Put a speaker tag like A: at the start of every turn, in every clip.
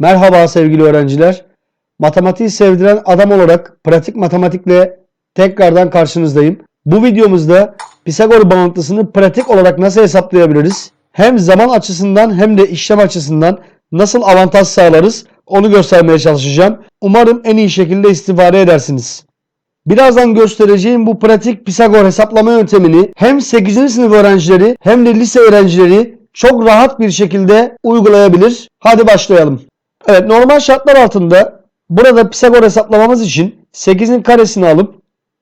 A: Merhaba sevgili öğrenciler. Matematiği sevdiren adam olarak pratik matematikle tekrardan karşınızdayım. Bu videomuzda Pisagor bağıntısını pratik olarak nasıl hesaplayabiliriz? Hem zaman açısından hem de işlem açısından nasıl avantaj sağlarız onu göstermeye çalışacağım. Umarım en iyi şekilde istifade edersiniz. Birazdan göstereceğim bu pratik Pisagor hesaplama yöntemini hem 8. sınıf öğrencileri hem de lise öğrencileri çok rahat bir şekilde uygulayabilir. Hadi başlayalım. Evet normal şartlar altında burada Pisagor hesaplamamız için 8'in karesini alıp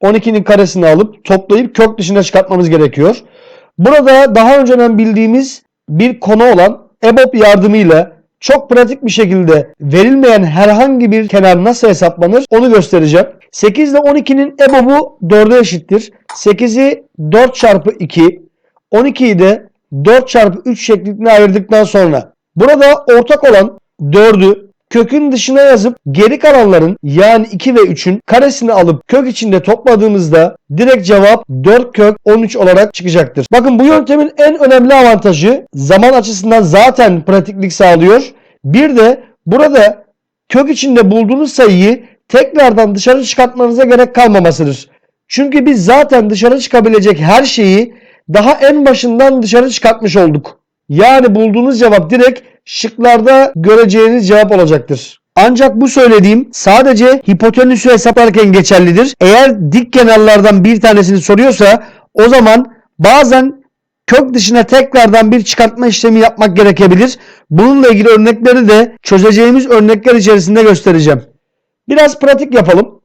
A: 12'nin karesini alıp toplayıp kök dışına çıkartmamız gerekiyor. Burada daha önceden bildiğimiz bir konu olan EBOB yardımıyla çok pratik bir şekilde verilmeyen herhangi bir kenar nasıl hesaplanır onu göstereceğim. 8 ile 12'nin EBOB'u 4'e eşittir. 8'i 4 çarpı 2, 12'yi de 4 çarpı 3 şeklinde ayırdıktan sonra burada ortak olan 4'ü kökün dışına yazıp geri kalanların yani 2 ve 3'ün karesini alıp kök içinde topladığımızda direkt cevap 4 kök 13 olarak çıkacaktır. Bakın bu yöntemin en önemli avantajı zaman açısından zaten pratiklik sağlıyor. Bir de burada kök içinde bulduğunuz sayıyı tekrardan dışarı çıkartmanıza gerek kalmamasıdır. Çünkü biz zaten dışarı çıkabilecek her şeyi daha en başından dışarı çıkartmış olduk. Yani bulduğunuz cevap direkt şıklarda göreceğiniz cevap olacaktır. Ancak bu söylediğim sadece hipotenüsü hesaplarken geçerlidir. Eğer dik kenarlardan bir tanesini soruyorsa o zaman bazen kök dışına tekrardan bir çıkartma işlemi yapmak gerekebilir. Bununla ilgili örnekleri de çözeceğimiz örnekler içerisinde göstereceğim. Biraz pratik yapalım.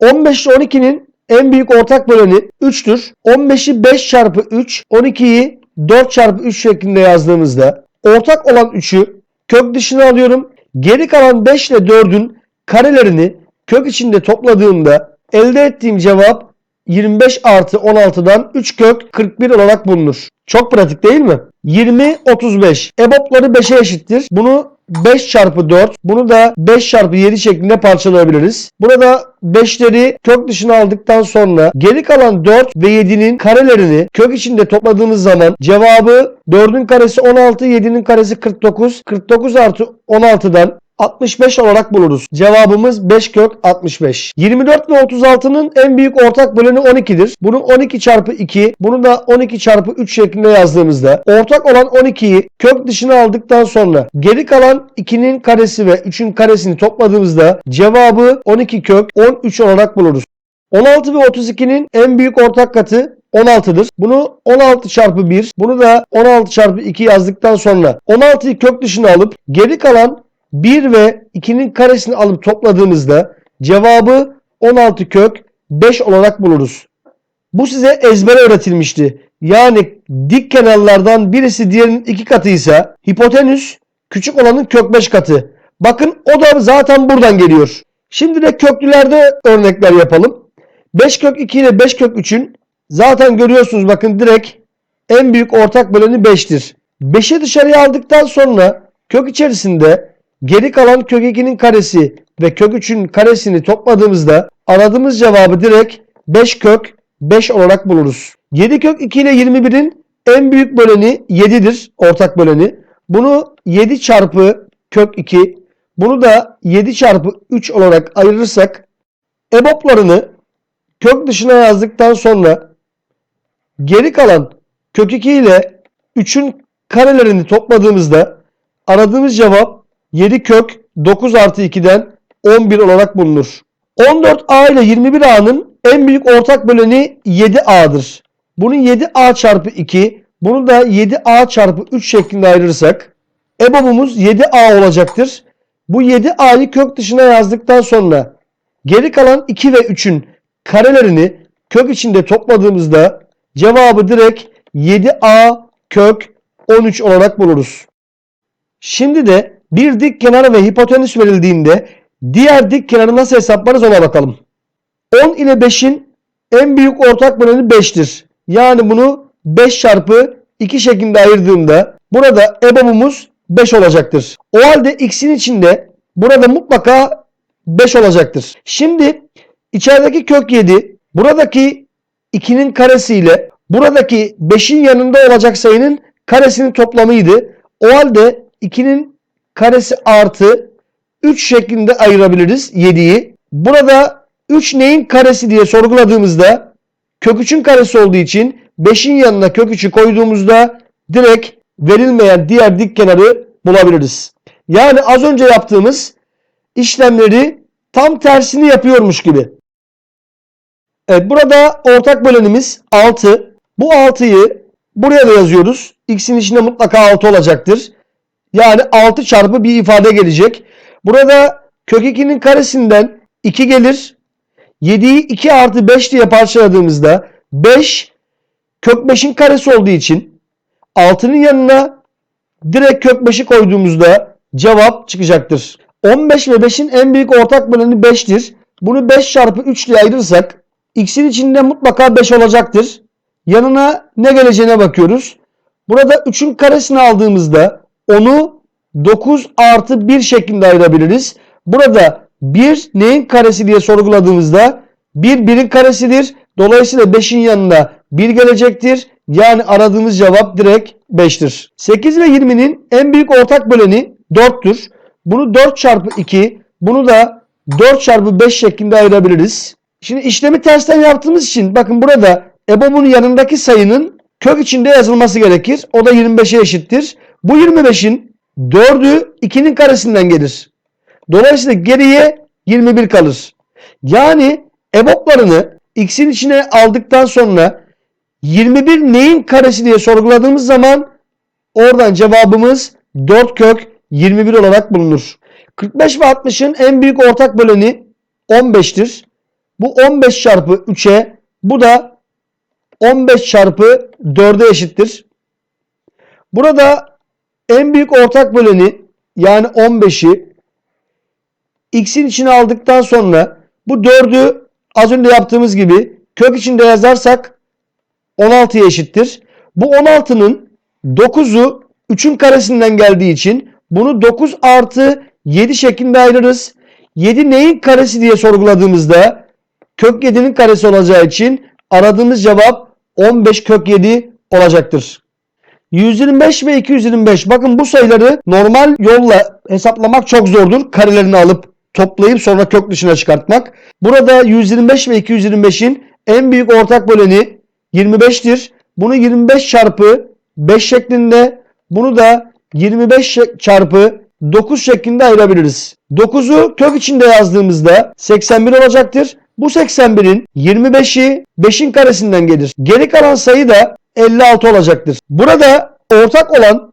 A: 15 ile 12'nin en büyük ortak böleni 3'tür. 15'i 5 çarpı 3, 12'yi 4 çarpı 3 şeklinde yazdığımızda ortak olan 3'ü kök dışına alıyorum. Geri kalan 5 ile 4'ün karelerini kök içinde topladığımda elde ettiğim cevap 25 artı 16'dan 3 kök 41 olarak bulunur. Çok pratik değil mi? 20, 35. EBOB'ları 5'e eşittir. Bunu 5 çarpı 4. Bunu da 5 çarpı 7 şeklinde parçalayabiliriz. Burada 5'leri kök dışına aldıktan sonra geri kalan 4 ve 7'nin karelerini kök içinde topladığımız zaman cevabı 4'ün karesi 16, 7'nin karesi 49. 49 artı 16'dan 65 olarak buluruz. Cevabımız 5 kök 65. 24 ve 36'nın en büyük ortak böleni 12'dir. Bunu 12 çarpı 2, bunu da 12 çarpı 3 şeklinde yazdığımızda ortak olan 12'yi kök dışına aldıktan sonra geri kalan 2'nin karesi ve 3'ün karesini topladığımızda cevabı 12 kök 13 olarak buluruz. 16 ve 32'nin en büyük ortak katı 16'dır. Bunu 16 çarpı 1, bunu da 16 çarpı 2 yazdıktan sonra 16'yı kök dışına alıp geri kalan 1 ve 2'nin karesini alıp topladığımızda cevabı 16 kök 5 olarak buluruz. Bu size ezbere öğretilmişti. Yani dik kenarlardan birisi diğerinin iki katıysa hipotenüs küçük olanın kök 5 katı. Bakın o da zaten buradan geliyor. Şimdi de köklülerde örnekler yapalım. 5 kök 2 ile 5 kök 3'ün zaten görüyorsunuz bakın direkt en büyük ortak böleni 5'tir. 5'i dışarıya aldıktan sonra kök içerisinde geri kalan kök 2'nin karesi ve kök 3'ün karesini topladığımızda aradığımız cevabı direkt 5 kök 5 olarak buluruz. 7 kök 2 ile 21'in en büyük böleni 7'dir ortak böleni. Bunu 7 çarpı kök 2 bunu da 7 çarpı 3 olarak ayırırsak EBOB'larını kök dışına yazdıktan sonra geri kalan kök 2 ile 3'ün karelerini topladığımızda aradığımız cevap 7 kök 9 artı 2'den 11 olarak bulunur. 14a ile 21a'nın en büyük ortak böleni 7a'dır. Bunu 7a çarpı 2, bunu da 7a çarpı 3 şeklinde ayırırsak EBOB'umuz 7a olacaktır. Bu 7a'yı kök dışına yazdıktan sonra geri kalan 2 ve 3'ün karelerini kök içinde topladığımızda cevabı direkt 7a kök 13 olarak buluruz. Şimdi de bir dik kenar ve hipotenüs verildiğinde diğer dik kenarı nasıl hesaplarız ona bakalım. 10 ile 5'in en büyük ortak böleni 5'tir. Yani bunu 5 çarpı 2 şeklinde ayırdığımda burada EBOB'umuz 5 olacaktır. O halde x'in içinde burada mutlaka 5 olacaktır. Şimdi içerideki kök 7 buradaki 2'nin karesiyle buradaki 5'in yanında olacak sayının karesinin toplamıydı. O halde 2'nin karesi artı 3 şeklinde ayırabiliriz 7'yi. Burada 3 neyin karesi diye sorguladığımızda kök 3'ün karesi olduğu için 5'in yanına kök 3'ü koyduğumuzda direkt verilmeyen diğer dik kenarı bulabiliriz. Yani az önce yaptığımız işlemleri tam tersini yapıyormuş gibi. Evet burada ortak bölenimiz 6. Bu 6'yı buraya da yazıyoruz. X'in içinde mutlaka 6 olacaktır. Yani 6 çarpı bir ifade gelecek. Burada kök 2'nin karesinden 2 gelir. 7'yi 2 artı 5 diye parçaladığımızda 5 kök 5'in karesi olduğu için 6'nın yanına direkt kök 5'i koyduğumuzda cevap çıkacaktır. 15 ve 5'in en büyük ortak böleni 5'tir. Bunu 5 çarpı 3 diye ayırırsak x'in içinde mutlaka 5 olacaktır. Yanına ne geleceğine bakıyoruz. Burada 3'ün karesini aldığımızda onu 9 artı 1 şeklinde ayırabiliriz. Burada 1 neyin karesi diye sorguladığımızda 1 1'in karesidir. Dolayısıyla 5'in yanına 1 gelecektir. Yani aradığımız cevap direkt 5'tir. 8 ve 20'nin en büyük ortak böleni 4'tür. Bunu 4 çarpı 2, bunu da 4 çarpı 5 şeklinde ayırabiliriz. Şimdi işlemi tersten yaptığımız için bakın burada EBOB'un yanındaki sayının kök içinde yazılması gerekir. O da 25'e eşittir. Bu 25'in 4'ü 2'nin karesinden gelir. Dolayısıyla geriye 21 kalır. Yani EBOB'larını x'in içine aldıktan sonra 21 neyin karesi diye sorguladığımız zaman oradan cevabımız 4 kök 21 olarak bulunur. 45 ve 60'ın en büyük ortak böleni 15'tir. Bu 15 çarpı 3'e bu da 15 çarpı 4'e eşittir. Burada en büyük ortak böleni yani 15'i x'in içine aldıktan sonra bu 4'ü az önce yaptığımız gibi kök içinde yazarsak 16'ya eşittir. Bu 16'nın 9'u 3'ün karesinden geldiği için bunu 9 artı 7 şeklinde ayırırız. 7 neyin karesi diye sorguladığımızda kök 7'nin karesi olacağı için aradığımız cevap 15 kök 7 olacaktır. 125 ve 225 bakın bu sayıları normal yolla hesaplamak çok zordur. Karelerini alıp toplayıp sonra kök dışına çıkartmak. Burada 125 ve 225'in en büyük ortak böleni 25'tir. Bunu 25 çarpı 5 şeklinde bunu da 25 çarpı 9 şeklinde ayırabiliriz. 9'u kök içinde yazdığımızda 81 olacaktır. Bu 81'in 25'i 5'in karesinden gelir. Geri kalan sayı da 56 olacaktır. Burada ortak olan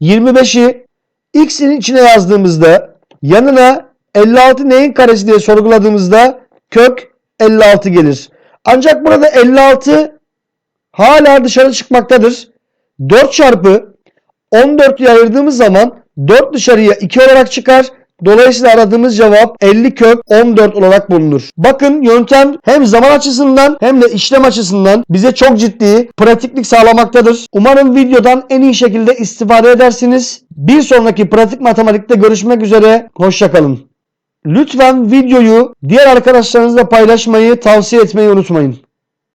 A: 25'i x'in içine yazdığımızda yanına 56 neyin karesi diye sorguladığımızda kök 56 gelir. Ancak burada 56 hala dışarı çıkmaktadır. 4 çarpı 14'ü ayırdığımız zaman 4 dışarıya 2 olarak çıkar. Dolayısıyla aradığımız cevap 50 kök 14 olarak bulunur. Bakın yöntem hem zaman açısından hem de işlem açısından bize çok ciddi pratiklik sağlamaktadır. Umarım videodan en iyi şekilde istifade edersiniz. Bir sonraki pratik matematikte görüşmek üzere. Hoşçakalın. Lütfen videoyu diğer arkadaşlarınızla paylaşmayı, tavsiye etmeyi unutmayın.